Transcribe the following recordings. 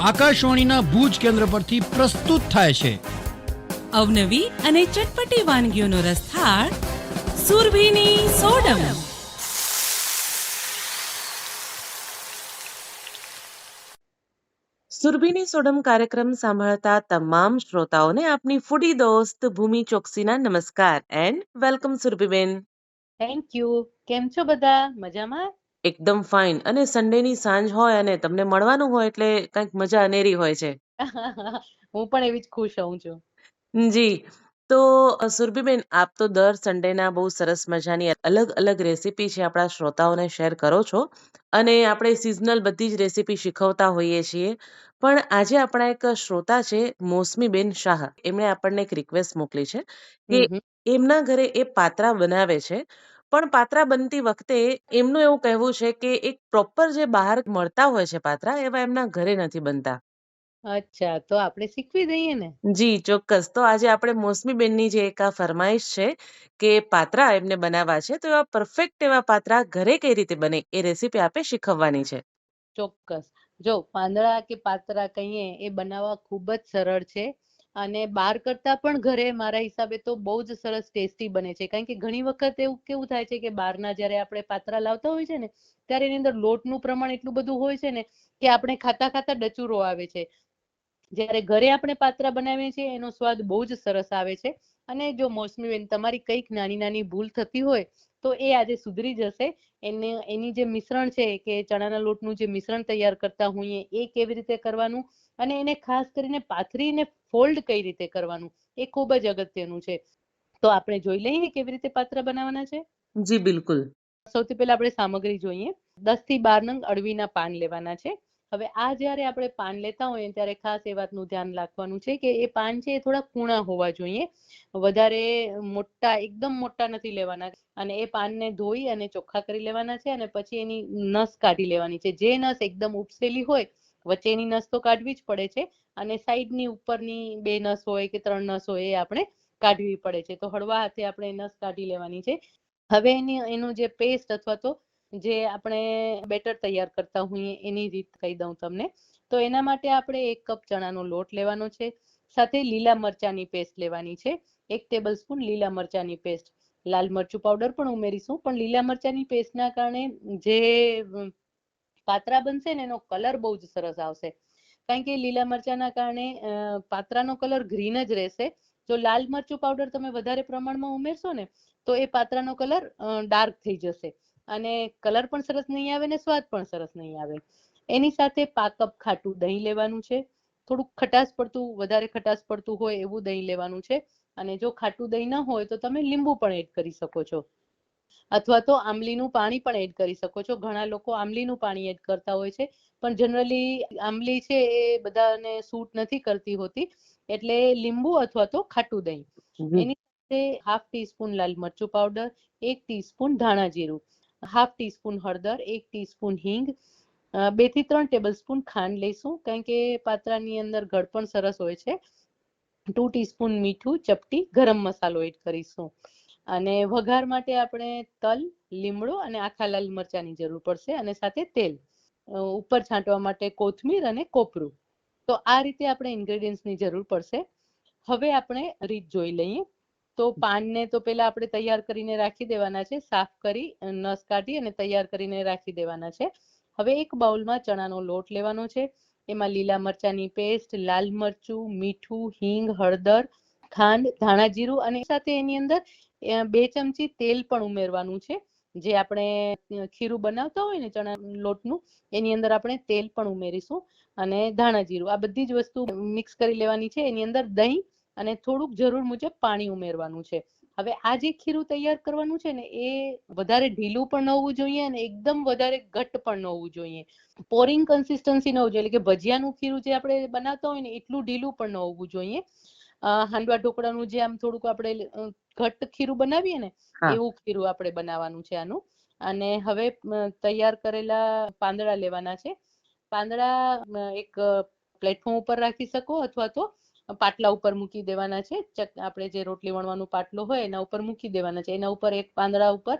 આકાશવાણીના ભુજ કેન્દ્ર પરથી પ્રસ્તુત થાય છે. અવનવી અને ચટપટી વાનગીઓનો રસથાળ સુરભીની સોડમ. સુરભીની સોડમ કાર્યક્રમ સાંભળતા તમામ શ્રોતાઓને આપની ફૂડી દોસ્ત ભૂમિ ચોકસીના નમસ્કાર. And welcome સુરભીબેન. થેન્ક યુ કેમ છો બધા? મજામાં? એકદમ ફાઇન અને સન્ડેની સાંજ હોય અને તમને મળવાનું હોય એટલે કંઈક મજા અનેરી હોય છે. હું પણ એવી જ ખુશ હોઉં છું. જી. તો અ, સુરભીબેન આપ તો દર સન્ડેના બહુ સરસ મજાની અલગ અલગ રેસીપી છે આપણા શ્રોતાઓને શેર કરો છો. અને આપણે સિઝનલ બધી જ રેસીપી શીખવતા હોઈએ છીએ. પણ આજે આપણા એક શ્રોતા છે મોસમીબેન શાહ. એમણે આપણને એક રિક્વેસ્ટ મોકલી છે કે હમ હમ. એમના ઘરે એ પાત્રા બનાવે છે. પણ પાત્રા બનતી વખતે એમનું એવું કહેવું છે કે એક પ્રોપર જે બહાર મળતા હોય છે પાત્રા એવા એમના ઘરે નથી બનતા. અચ્છા તો આપણે શીખવી દઈએ ને? જી ચોક્કસ. તો આજે આપણે મોસમીબેનની જે એક આ ફરમાઈશ છે કે પાત્રા એમને બનાવવા છે તો એવા પરફેક્ટ એવા પાત્રા ઘરે કઈ રીતે બને એ રેસીપી આપે શીખવવાની છે. ચોક્કસ. જો પાંદડા કે પાતરા કહીએ એ બનાવવા ખૂબ જ સરળ છે. અને બહાર કરતા પણ ઘરે મારા હિસાબે તો બહુ જ સરસ ટેસ્ટી બને છે. કારણ કે ઘણી વખત એવું કેવું થાય છે કે બહારના જ્યારે આપણે પાત્રા લાવતા હોય છે ને, ત્યારે એની અંદર લોટનું પ્રમાણ એટલું બધું હોય છે ને કે આપણે ખાતા ખાતા ડચુરો આવે છે. જ્યારે ઘરે આપણે પાત્રા બનાવીએ છીએ, એનો સ્વાદ બહુ જ સરસ આવે છે. અને જો મોસમીબેન તમારી કંઈક નાની નાની ભૂલ થતી હોય, તો એ આજે સુધરી જશે. એને, એની જે મિશ્રણ છે કે ચણાના લોટનું જે મિશ્રણ તૈયાર કરતા હોઈએ, એ કેવી રીતે કરવાનું? અને એને ખાસ કરીને પાથરીને ફોલ્ડ કઈ રીતે કરવાનું? એ ખૂબ જ અગત્યનું છે. તો આપણે જોઈ લઈએ કેવી રીતે પાત્ર બનાવવાના છે? જી બિલકુલ. સૌથી પહેલા આપણે સામગ્રી જોઈએ. દસથી બાર નંગ અળવીના પાન લેવાના છે. હવે આ જ્યારે આપણે પાન લેતા હોઈએ ત્યારે ખાસ એ વાતનું ધ્યાન રાખવાનું છે કે એ પાન છે એ થોડા કૂણા હોવા જોઈએ. વધારે મોટા એકદમ મોટા નથી લેવાના. અને એ પાનને ધોઈ અને ચોખ્ખા કરી લેવાના છે અને પછી એની નસ કાઢી લેવાની છે. જે નસ એકદમ ઉપસેલી હોય વચ્ચેની નસ તો કાઢવી જ પડે છે અને સાઈડની ઉપરની બે નસ હોય કે ત્રણ નસ હોય એ આપણે કાઢવી પડે છે. તો હળવા હાથે આપણે નસ કાઢી લેવાની છે. હવે એની, એનું જે પેસ્ટ અથવા તો જે આપણે બેટર તૈયાર કરતા હોઈએ એની રીત કહી દઉં તમને. તો એના માટે આપણે એક કપ ચણાનો લોટ લેવાનો છે. સાથે લીલા મરચાની પેસ્ટ લેવાની છે. એક ટેબલ સ્પૂન લીલા મરચાની પેસ્ટ લાલ મરચું પાવડર પણ ઉમેરીશું. પણ લીલા મરચાની પેસ્ટના કારણે જે પાત્રા બનશે ને એનો કલર બહુ જ સરસ આવશે. કારણ કે લીલા મરચાના કારણે પાત્રાનો કલર ગ્રીન જ રહેશે. જો લાલ મરચું પાવડર તમે વધારે પ્રમાણમાં ઉમેરશો ને, તો એ પાત્રાનો કલર ડાર્ક થઈ જશે. અને કલર પણ સરસ નહીં આવે ને સ્વાદ પણ સરસ નહીં આવે. એની સાથે પા કપ ખાટું દહીં લેવાનું છે. થોડુંક ખટાશ પડતું, વધારે ખટાશ પડતું હોય એવું દહીં લેવાનું છે. અને જો ખાટું દહીં ન હોય તો તમે લીંબુ પણ એડ કરી શકો છો. અથવા તો આંબલીનું પાણી પણ એડ કરી શકો છો. ઘણા લોકો આમલીનું પાણી એડ કરતા હોય છે પણ જનરલી આમલી છે એ બધાને સૂટ નથી કરતી હોતી એટલે લીંબુ અથવા તો ખાટું દહીં. એની સાથે હાફ ટીસ્પૂન લાલ મરચું પાવડર એક ટીસ્પૂન ધાણા જીરું હાફ ટીસ્પૂન હળદર એક ટીસ્પૂન હિંગ બેથી ત્રણ ટેબલ સ્પૂન ખાંડ લઈશું કારણ કે પાત્રાની અંદર ગળપણ સરસ હોય છે. ટુ ટીસ્પૂન મીઠું ચપટી ગરમ મસાલો એડ કરીશું. અને વઘાર માટે આપણે તલ, લીમડો અને આખા લાલ મરચાની જરૂર પડશે અને સાથે તેલ. ઉપર છાંટવા માટે કોથમીર અને કોપરું. તો આ રીતે આપણે ઇન્ગ્રેડિયન્ટ્સની જરૂર પડશે. હવે આપણે રીત જોઈ લઈએ. તો પાનને તો પેલા આપણે તૈયાર કરીને રાખી દેવાના છે. સાફ કરી નસ કાઢી અને તૈયાર કરીને રાખી દેવાના છે. હવે એક બાઉલમાં ચણાનો લોટ લેવાનો છે. એમાં લીલા મરચાંની પેસ્ટ, લાલ મરચું, મીઠું, હિંગ, હળદર, ખાંડ, ધાણા જીરું અને સાથે એની અંદર બે ચમચી તેલ પણ ઉમેરવાનું છે. જે આપણે ખીરું બનાવતા હોય ને ચણા લોટનું, એની અંદર આપણે તેલ પણ ઉમેરીશું અને ધાણા જીરું. આ બધી જ વસ્તુ મિક્સ કરી લેવાની છે. એની અંદર દહીં અને થોડુંક જરૂર મુજબ પાણી ઉમેરવાનું છે. હવે આ જે ખીરું તૈયાર કરવાનું છે ને, એ વધારે ઢીલું પણ ન હોવું જોઈએ અને એકદમ વધારે ઘટ્ટ પણ ન હોવું જોઈએ. પોરિંગ કન્સિસ્ટન્સી ન હોવું જોઈએ. એટલે કે ભજીયાનું ખીરું જે આપણે બનાવતા હોય ને, એટલું ઢીલું પણ ન હોવું જોઈએ. હાંડવા ઢોકળાનું જે આમ થોડુંક આપણે ઘટ્ટ ખીરું બનાવીએ ને એવું ખીરું આપણે બનાવવાનું છે આનું. અને હવે તૈયાર કરેલા પાંદડા લેવાના છે. પાંદડા એક પ્લેટફોર્મ ઉપર રાખી શકો અથવા તો પાટલા ઉપર મૂકી દેવાના છે. આપણે જે રોટલી વણવાનો પાટલો હોય એના ઉપર મૂકી દેવાના છે. એના ઉપર એક પાંદડા ઉપર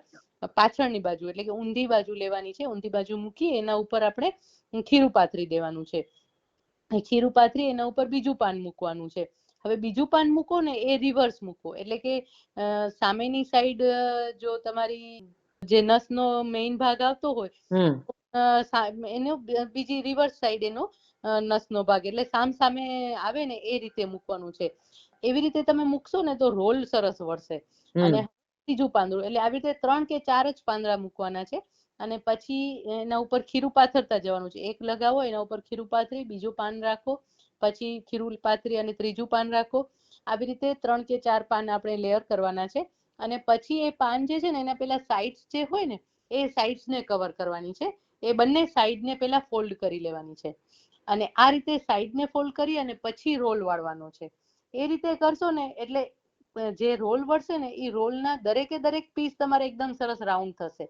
પાછળની બાજુ એટલે કે ઊંધી બાજુ લેવાની છે. ઊંધી બાજુ મૂકી એના ઉપર આપણે ખીરું પાથરી દેવાનું છે. ખીરું પાથરી એના ઉપર બીજું પાન મૂકવાનું છે. હવે બીજું પાન મૂકો ને એ રિવર્સ મૂકો. એટલે કે સામેની સાઈડ જો તમારી જે નસનો મેઇન ભાગ આવતો હોય એનો બીજી રિવર્સ સાઈડ એનો નસનો ભાગ. એટલે સામ સામે આવે ને એ રીતે મૂકવાનું છે. એવી રીતે તમે મૂકશો ને તો રોલ સરસ વળશે. અને ત્રીજું પાંદડું. એટલે આવી રીતે ત્રણ કે ચાર જ પાંદડા મૂકવાના છે. અને પછી એના ઉપર ખીરું પાથરતા જવાનું છે. એક લગાવો એના ઉપર ખીરું પાથરી બીજું પાન રાખો. પછી ખીરું પાથરી અને ત્રીજું પાન રાખો. આવી રીતે ત્રણ કે ચાર પાન આપણે લેયર કરવાના છે. અને પછી એ પાન જે છે ને, એના પેલા સાઇડ્સ જે હોય ને, એ sides ને કવર કરવાની છે. એ બંને side ને પેલા ફોલ્ડ કરી લેવાની છે. અને આ રીતે side ને ફોલ્ડ કરી અને પછી રોલ વાળવાનો છે. એ રીતે કરશો ને, એટલે જે રોલ વળશે ને એ રોલના દરેકે દરેક પીસ તમારે એકદમ સરસ રાઉન્ડ થશે.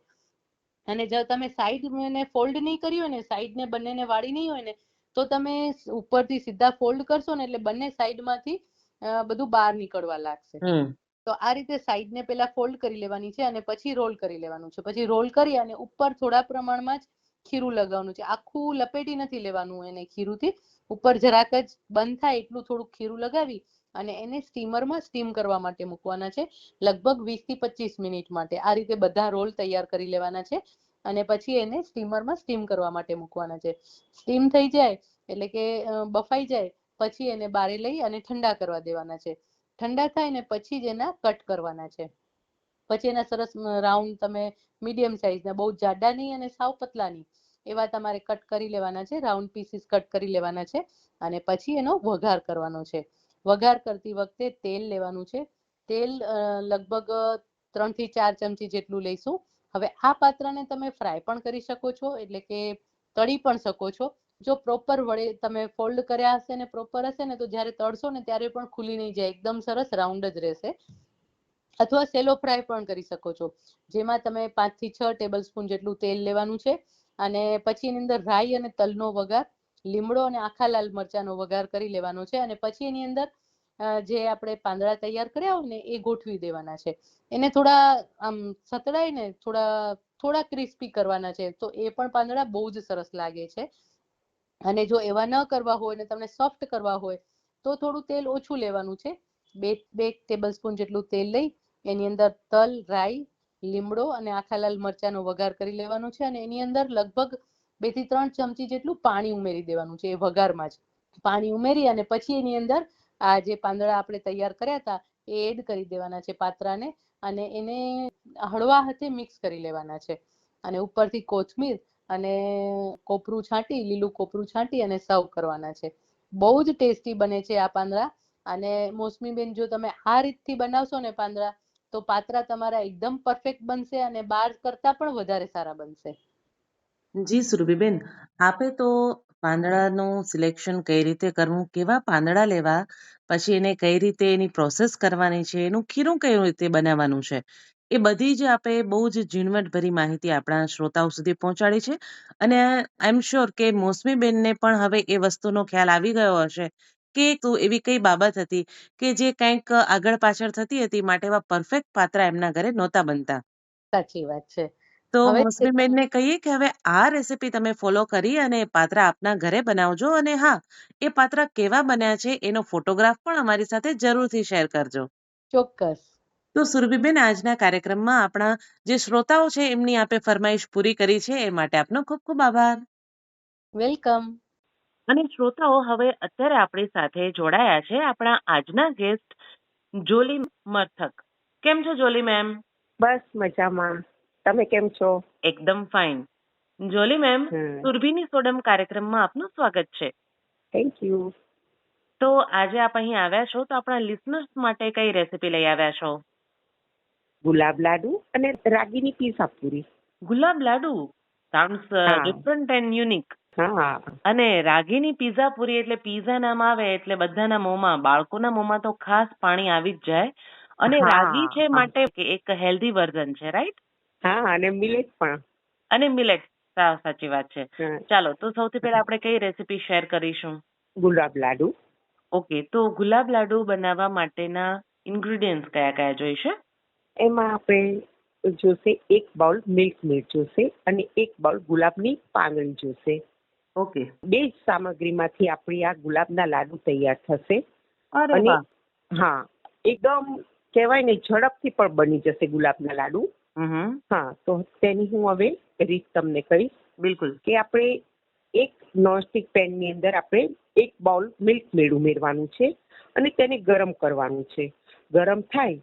અને જો તમે સાઈડ ને ફોલ્ડ નહીં કર્યું હોય ને સાઈડ ને બંનેને વાળી નહીં હોય ને તો તમે ઉપરથી સીધા ફોલ્ડ કરશો ને એટલે બંને સાઈડમાંથી બધું બહાર નીકળવા લાગશે. તો આ રીતે સાઈડ ને પેલા ફોલ્ડ કરી લેવાની છે અને પછી રોલ કરી લેવાનું છે. પછી રોલ કરી અને ઉપર થોડા પ્રમાણમાં જ ખીરું લગાવવાનું છે. આખું લપેટી નથી લેવાનું એને ખીરુંથી. ઉપર જરાક જ બંધ થાય એટલું થોડું ખીરું લગાવી અને એને સ્ટીમરમાં સ્ટીમ કરવા માટે મૂકવાના છે. લગભગ વીસથી પચીસ મિનિટ માટે. આ રીતે બધા રોલ તૈયાર કરી લેવાના છે. અને પછી એને સ્ટીમરમાં સ્ટીમ કરવા માટે મૂકવાના છે. સ્ટીમ થઈ જાય એટલે કે બફાઈ જાય, પછી એને બારે લઈ અને ઠંડા કરવા દેવાના છે. ઠંડા થાય ને પછી જ એના કટ કરવાના છે. પછી એના સરસ રાઉન્ડ તમે મીડિયમ સાઈઝના બહુ જાડા નહીં અને સાવ પતલા નહીં. એવા તમારે કટ કરી લેવાના છે, રાઉન્ડ પીસીસ કટ કરી લેવાના છે અને પછી એનો વઘાર કરવાનો છે. વઘાર કરતી વખતે તેલ લેવાનું છે. તેલ લગભગ ત્રણથી ચાર ચમચી જેટલું લઈશું. હવે આ પાત્રને તમે ફ્રાય પણ કરી શકો છો, એટલે કે તળી પણ શકો છો. જો પ્રોપર વડે તમે ફોલ્ડ કર્યા હશે ને પ્રોપર હશે ને તો જ્યારે તળશો ને ત્યારે પણ ખુલી નહીં જાય, એકદમ સરસ રાઉન્ડ જ રહેશે. અથવા સેલો ફ્રાય પણ કરી શકો છો. જેમાં તમે પાંચથી છ ટેબલ સ્પૂન જેટલું તેલ લેવાનું છે અને પછી એની અંદર રાઈ અને તલનો વઘાર, લીમડો અને આખા લાલ મરચાંનો વઘાર કરી લેવાનો છે અને પછી એની અંદર જે આપણે પાંદડા તૈયાર કર્યા હોય ને, એ ગોઠવી દેવાના છે. એને થોડા, આમ સતડાય ને થોડા થોડા ક્રિસ્પી કરવાના છે. તો એ પણ પાંદડા બહુ જ સરસ લાગે છે. અને જો એવા ન કરવા હોય ને તમને સોફ્ટ કરવા હોય, તો થોડું તેલ ઓછું લેવાનું છે. બે બે ટેબલ સ્પૂન જેટલું તેલ લઈ, એની અંદર તલ, રાઈ, લીમડો અને આખા લાલ મરચાંનો વઘાર કરી લેવાનો છે. અને એની અંદર લગભગ બેથી ત્રણ ચમચી જેટલું પાણી ઉમેરી દેવાનું છે એ વઘારમાં જ. પાણી ઉમેરી અને પછી એની અંદર આ જે પાંદડા આપણે તૈયાર કર્યા હતા, એ એડ કરી દેવાના છે પાત્રાને અને એને હળવા હાથે મિક્સ કરી લેવાના છે. અને ઉપરથી કોથમીર અને કોપરું છાંટી, લીલું કોપરું છાંટી અને સર્વ કરવાના છે. બહુ જ ટેસ્ટી બને છે આ પાંદડા. અને મોસમી બેન જો તમે આ રીતથી બનાવશો ને પાંદડા, તો પાત્રા તમારા એકદમ પરફેક્ટ બનશે અને બાર કરતા પણ વધારે સારા બનશે. જી, સુરભીબેન, આપે તો પાંદડાનું સિલેક્શન કઈ રીતે કરવું, કેવા પાંદડા લેવા, પછી એને કઈ રીતે એની પ્રોસેસ કરવાની છે, એનું ખીરું કઈ રીતે બનાવવાનું છે, એ બધી જ આપે બહુ જ ઝીણવટભરી માહિતી આપણા શ્રોતાઓ સુધી પહોંચાડી છે. અને આઈ એમ શ્યોર કે મોસમીબેનને પણ હવે એ વસ્તુનો ખ્યાલ આવી ગયો હશે કે તું એવી કઈ બાબત હતી કે જે કંઈક આગળ પાછળ થતી હતી, માટે એવા પરફેક્ટ પાત્રા એમના ઘરે નહોતા બનતા. સાચી વાત છે. તો હવે મોસમીબેનને કહીએ કે હવે આ રેસીપી તમે ફોલો કરી અને પાત્રા આપના ઘરે બનાવજો અને હા એ પાત્રા કેવા બન્યા છે એનો ફોટોગ્રાફ પણ અમારી સાથે જરૂરથી શેર કરજો. ચોક્કસ. તો સુરભીબેન આજના કાર્યક્રમમાં આપણા જે શ્રોતાઓ છે એમની આપે ફરમાઈશ પૂરી કરી છે એ માટે આપનો ખૂબ ખૂબ આભાર. વેલકમ. અને શ્રોતાઓ હવે અત્યારે આપણી સાથે જોડાયા છે આપણા આજના ગેસ્ટ જોલી મર્થક કેમ છો જોલી મેમ? બસ મજામાં. તમે કેમ છો? એકદમ ફાઇન જોલી મેમ સુરભીની સોડમ કાર્યક્રમમાં આપનું સ્વાગત છે. થેન્ક યુ તો આજે આપ અહીં આવ્યા છો તો આપણા લિસનર્સ માટે કઈ રેસીપી લઈ આવ્યા છો? ગુલાબ લાડુ અને રાગીની pizza puri gulab laddu? Sounds different and unique અને રાગીની પીઝા પૂરી એટલે પીઝા નામ આવે એટલે બધાના મોંમાં બાળકોના મોંમાં તો ખાસ પાણી આવી જ જાય. અને રાગી છે માટે એક હેલ્ધી વર્ઝન છે રાઈટ હા અને મિલેટ પણ. અને મિલેટ સાવ સાચી વાત છે. ચાલો તો સૌથી પહેલા આપણે કઈ રેસીપી શેર કરીશું? ગુલાબ લાડુ. ઓકે તો ગુલાબ લાડુ બનાવવા માટેના ઇન્ગ્રેડિયન્ટ્સ કયા કયા જોઈશે? એમાં આપણે જોશે એક બાઉલ મિલ્ક મેડ જોશે અને એક બાઉલ ગુલાબની પાંદડી જોશે. ઓકે. બે જ સામગ્રીમાંથી આપણી આ ગુલાબના લાડુ તૈયાર થશે. અને હા એકદમ કહેવાય ને ઝડપથી પણ બની જશે ગુલાબના લાડુ. હા તો તેની હું હવે રીત તમને કહીશ. બિલકુલ. કે આપણે એક નોનસ્ટિક પેનની અંદર આપણે એક બાઉલ મિલ્ક મેળ ઉમેરવાનું છે અને તેને ગરમ કરવાનું છે. ગરમ થાય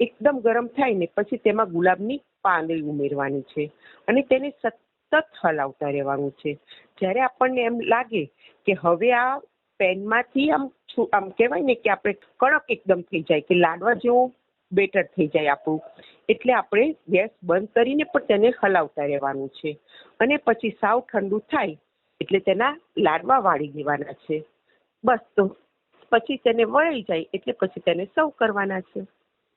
એકદમ ગરમ થાય ને પછી તેમાં ગુલાબની પાંદડી ઉમેરવાની છે અને તેને સતત હલાવતા રહેવાનું છે. જ્યારે આપણને એમ લાગે કે હવે આ પેનમાંથી આમ આમ કહેવાય ને કે આપણે કડક એકદમ થઈ જાય કે લાડવા જેવું બેટર થઈ જાય આપણું. એટલે આપણે ગેસ બંધ કરીને પણ તેને હલાવતા રહેવાનું છે. અને પછી સાવ ઠંડુ થાય એટલે તેના લાડવા વાળી દેવાના છે. બસ તો પછી તેને વળી જાય એટલે પછી તેને સર્વ કરવાના છે.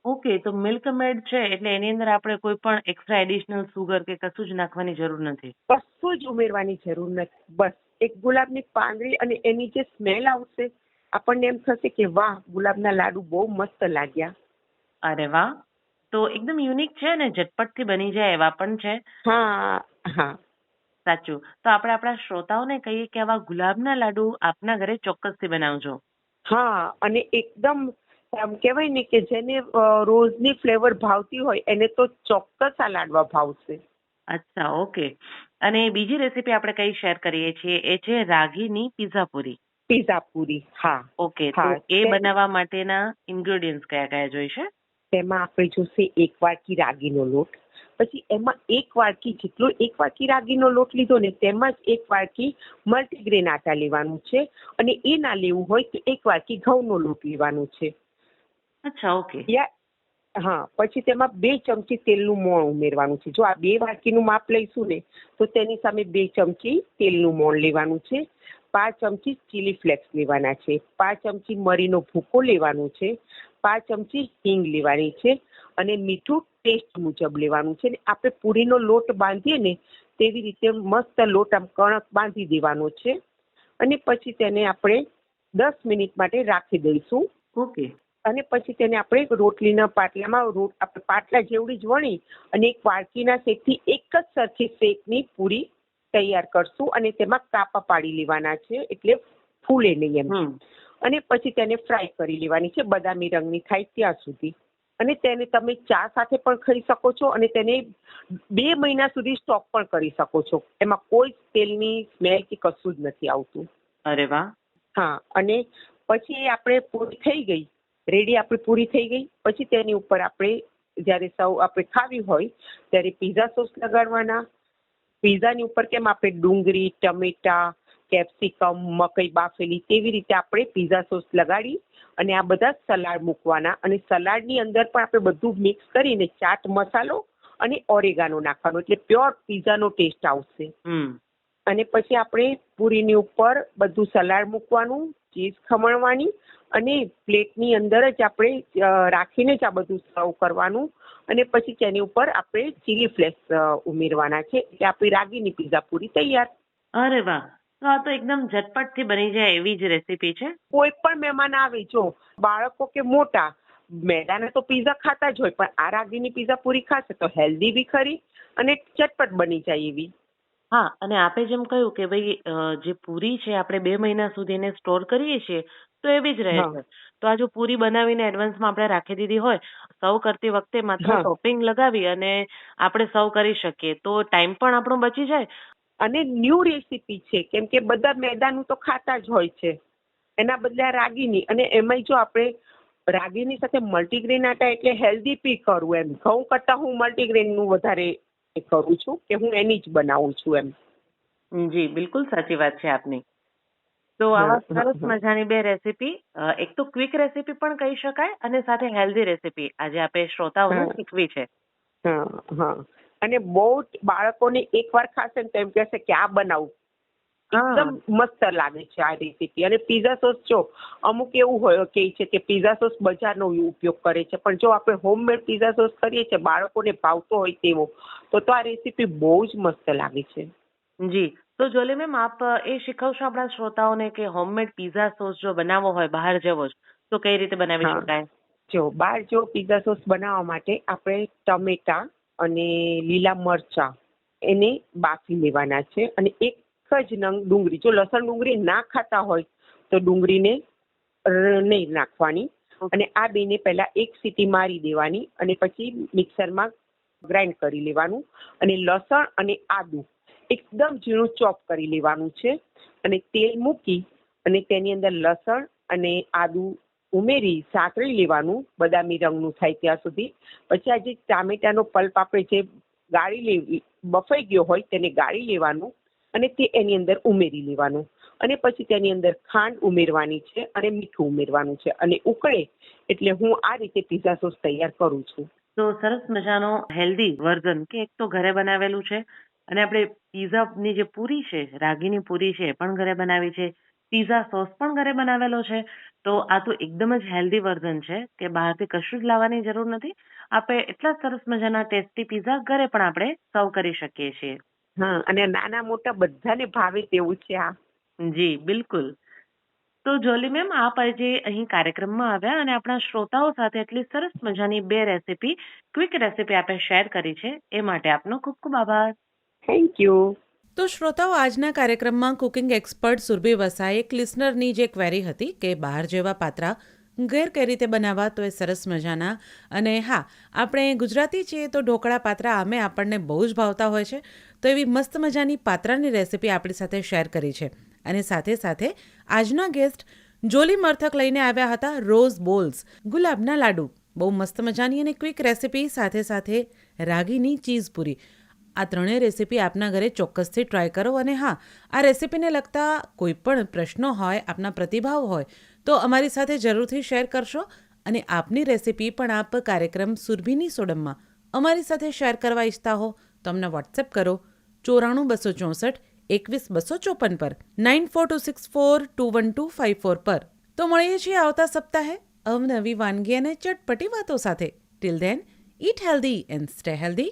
ઓકે તો મિલ્ક મેડ છે એટલે એની અંદર આપણે કોઈ પણ એક્સ્ટ્રા એડિશનલ સુગર કે કશું જ નાખવાની જરૂર નથી? કશું જ ઉમેરવાની જરૂર નથી. બસ એક ગુલાબની પાંદડી અને એની જે સ્મેલ આવશે આપણને એમ થશે કે વાહ ગુલાબના લાડુ બહુ મસ્ત લાગ્યા. અરે વાહ! તો એકદમ યુનિક છે ને? ઝટપટથી બની જાય એવા પણ છે? હા હા. સાચું. તો આપણે આપણા શ્રોતાઓને કહીએ કે આવા ગુલાબના લાડુ આપના ઘરે ચોક્કસથી બનાવજો. હા અને એકદમ આમ કહેવાય ને કે જેને અ, રોઝની ફ્લેવર ભાવતી હોય એને તો ચોક્કસ આ લાડવા ભાવશે. અચ્છા ઓકે. અને બીજી રેસીપી આપણે કઈ શેર કરીએ છીએ એ છે રાગીની પીઝા પૂરી. પીઝા પૂરી હા. ઓકે તો હા, એ તે- બનાવવા માટેના ઇન્ગ્રેડિયન્ટ્સ કયા કયા જોઈશે? તેમાં આપણે જોશે એક વાટકી રાગીનો લોટ. પછી એમાં એક વાટકી જેટલો એક વાટકી રાગીનો લોટ લીધો ને તેમાં જ એક વાટકી મલ્ટીગ્રેન આટા લેવાનું છે અને એ ના લેવું હોય તો એક વાટકી ઘઉંનો લોટ લેવાનો છે. અચ્છા ઓકે. યા હા પછી તેમાં બે ચમચી તેલનું મોણ ઉમેરવાનું છે. જો આ બે વાટકીનું માપ લઈશું ને તો તેની સામે બે ચમચી તેલનું મોણ લેવાનું છે. પાંચ ચમચી ચીલી ફ્લેક્સ લેવાના છે. પાંચ ચમચી મરીનો ભૂકો લેવાનો છે. પાંચ ચમચી હિંગ લેવાની છે અને મીઠું ટેસ્ટ મુજબ લેવાનું છે. ને આપણે પૂરીનો લોટ બાંધીએ ને તેવી રીતે મસ્ત લોટ આમ કણક બાંધી દેવાનો છે. અને પછી તેને આપણે દસ મિનિટ માટે રાખી દઈશું. ઓકે. અને પછી તેને આપણે રોટલીના પાટલામાં રોટ આપણે પાટલા જેવડી જ વણી અને એક વાડકીના શેકથી એક જ સરખી શેકની પૂરી તૈયાર કરશું અને તેમાં કાપા પાડી લેવાના છે એટલે ફૂલે નહીં એમ. અને પછી તેને ફ્રાય કરી લેવાની છે બદામી રંગની થાય ત્યાં સુધી. અને તેને તમે ચા સાથે પણ ખાઈ શકો છો અને તેને બે મહિના સુધી સ્ટોક પણ કરી શકો છો. એમાં કોઈ તેલની સ્મેલ કે કશું જ નથી આવતું. અરે વાહ. હા અને પછી આપણે પૂરી થઈ ગઈ. રેડી આપણી પૂરી થઈ ગઈ. પછી તેની ઉપર આપણે જ્યારે સૌ આપણે ખાવી હોય ત્યારે પીઝા સોસ લગાડવાના પીઝાની ઉપર કેમ આપણે ડુંગળી ટમેટા કેપ્સિકમ મકઈ બાફેલી તેવી રીતે આપણે પીઝા સોસ લગાડી અને આ બધા સલાડ મૂકવાના. અને સલાડની અંદર પણ આપણે બધું મિક્સ કરીને ચાટ મસાલો અને ઓરેગાનો નાખવાનો. એટલે પ્યોર પીઝાનો ટેસ્ટ આવશે. અને પછી આપણે પૂરીની ઉપર બધું સલાડ મૂકવાનું ચીઝ ખમણવાની અને પ્લેટની અંદર જ આપણે રાખીને જ આ બધું સર્વ કરવાનું. અને પછી તેની ઉપર આપણે ચીલી ફ્લેક્સ ઉમેરવાના છે. એટલે આપણી રાગીની પીઝા પૂરી તૈયાર. અરે વાહ! તો આ તો એકદમ ઝટપટથી બની જાય એવી જ રેસીપી છે? કોઈ પણ મહેમાન આવે જો બાળકો કે મોટા મેદાના તો પીઝા ખાતા જ હોય પણ આ રાગીની પીઝા પૂરી ખાશે તો હેલ્ધી બી ખરી અને ચટપટ બની જાય એવી. હા અને આપે જેમ કહ્યું કે ભાઈ જે પૂરી છે આપણે બે મહિના સુધી એને સ્ટોર કરીએ છીએ તો એવી જ રહે છે. તો આ જો પૂરી બનાવીને એડવાન્સમાં આપણે રાખી દીધી હોય સર્વ કરતી વખતે માત્ર. ટોપિંગ લગાવી અને આપણે સર્વ કરી શકીએ. તો ટાઈમ પણ આપણો બચી જાય? અને ન્યૂ રેસીપી છે. કેમ કે બધા મેદાનું તો ખાતા જ હોય છે. એના બદલે રાગીની. અને એમાંય જો આપણે રાગીની સાથે મલ્ટીગ્રેન આટા એટલે હેલ્ધી પી કરું એમ. ઘઉં કરતાં હું મલ્ટીગ્રેનનું વધારે કરું છું કે હું એની જ બનાવું છું એમ. જી બિલકુલ સાચી વાત છે આપની. તો આવા સરસ મજાની બે રેસીપી એક તો ક્વિક રેસીપી પણ કહી શકાય અને સાથે હેલ્ધી રેસીપી. આજે આપણે શ્રોતાઓને શીખવી છે. અને બહુ બાળકોને એકવાર ખાશે ને તો એમ કહેશે કે આ બનાવું. એકદમ મસ્ત લાગે છે આ રેસીપી. અને પીઝા સોસ જો અમુક એવું હોય કે છે કે પીઝા સોસ બજારનો ઉપયોગ કરે છે. પણ જો આપણે હોમમેડ પીઝા સોસ કરીએ છીએ બાળકોને ભાવતો હોય તેવો તો તો આ રેસીપી બહુ જ મસ્ત લાગે છે. જી. તો જોલે મેમ આપ એ શીખવશો આપણા શ્રોતાઓને કે હોમમેડ પીઝા સોસ જો બનાવવો હોય બહાર જવો જ તો કઈ રીતે બનાવી શકાય? જો બહાર જો પીઝા સોસ બનાવવા માટે આપણે ટમેટા અને લીલા મરચા એને બાફી લેવાના છે અને એક જ નંગ ડુંગળી જો લસણ ડુંગળી ના ખાતા હોય તો ડુંગળીને નહીં નાખવાની અને આ બેને પહેલા એક સીટી મારી દેવાની અને પછી મિક્સરમાં ગ્રાઇન્ડ કરી લેવાનું અને લસણ અને આદુ એકદમ ઝીણું ચોપ કરી લેવાનું છે અને તેલ મૂકી અને તેની અંદર લસણ અને આદુ ઉમેરી સાકળી લેવાનું બદામી રંગનું થાય ત્યાં સુધી. પછી આ જે ટામેટાનો પલ્પ આપણે જે ગાળી લેવી બફાઈ ગયો હોય તેને ગાળી લેવાનું અને તે એની અંદર ઉમેરી લેવાનું. અને પછી તેની અંદર ખાંડ ઉમેરવાની છે અને મીઠું ઉમેરવાનું છે. અને ઉકળે એટલે હું આ રીતે પીઝા સોસ તૈયાર કરું છું. તો સરસ મજાનો હેલ્ધી વર્ઝન કે એક તો ઘરે બનાવેલું છે અને આપણે પીઝાની જે પૂરી છે રાગીની પૂરી છે એ પણ ઘરે બનાવી છે. પીઝા સોસ પણ ઘરે બનાવેલો છે. તો આ તો એકદમ જ હેલ્ધી વર્ઝન છે કે બહારથી કશું જ લાવવાની જરૂર નથી. આપણે એટલા સરસ મજાના ટેસ્ટી પીઝા ઘરે પણ આપણે સર્વ કરી શકીએ છીએ. હા અને નાના મોટા બધાને ભાવે તેવું છે આ. જી બિલકુલ. તો જોલી મેમ આપ આજે અહીં કાર્યક્રમમાં આવ્યા અને આપણા શ્રોતાઓ સાથે એટલી સરસ મજાની બે રેસીપી ક્વિક રેસીપી આપે શેર કરી છે. એ માટે આપનો ખૂબ ખૂબ આભાર. થેન્ક યુ તો શ્રોતાઓ, આજના કાર્યક્રમમાં કુકિંગ એક્સપર્ટ સુરભી વસાએ એક લિસનરની જે ક્વેરી હતી કે બહાર જેવા પાત્રા ઘેર કઈ રીતે બનાવવા તો એ સરસ મજાના. અને હા, આપણે ગુજરાતી છીએ તો ઢોકળા પાત્રા આમે આપણને બહુ જ ભાવતા હોય છે. તો એવી મસ્ત મજાની પાત્રાની રેસીપી આપણી સાથે શેર કરી છે. અને સાથે સાથે આજના ગેસ્ટ જોલી મર્થક લઈને આવ્યા હતા રોઝ બોલ્સ, ગુલાબના લાડુ. બહુ મસ્ત મજાની અને ક્વિક રેસીપી, સાથે સાથે રાગીની ચીઝ પૂરી આ ત્રણેય રેસીપી આપના ઘરે ચોક્કસથી ટ્રાય કરો અને હા, આ રેસીપીને લગતા કોઈ પણ પ્રશ્નો હોય, આપના પ્રતિભાવ હોય, તો અમારી સાથે જરૂરથી શેર કરશો અને આપની રેસીપી પણ આપ કાર્યક્રમ સુરભીની સોડમમાં અમારી સાથે શેર કરવા ઈચ્છતા હો, તો અમને વોટ્સએપ કરો, ચોરાણું બસો ચોસઠ, એકવીસ બસો ચોપન પર nine four two six four two one two five four પર. તો મળીએ છીએ આવતા સપ્તાહે, અવનવી વાનગી અને ચટપટી વાતો સાથે. Till then eat healthy and stay healthy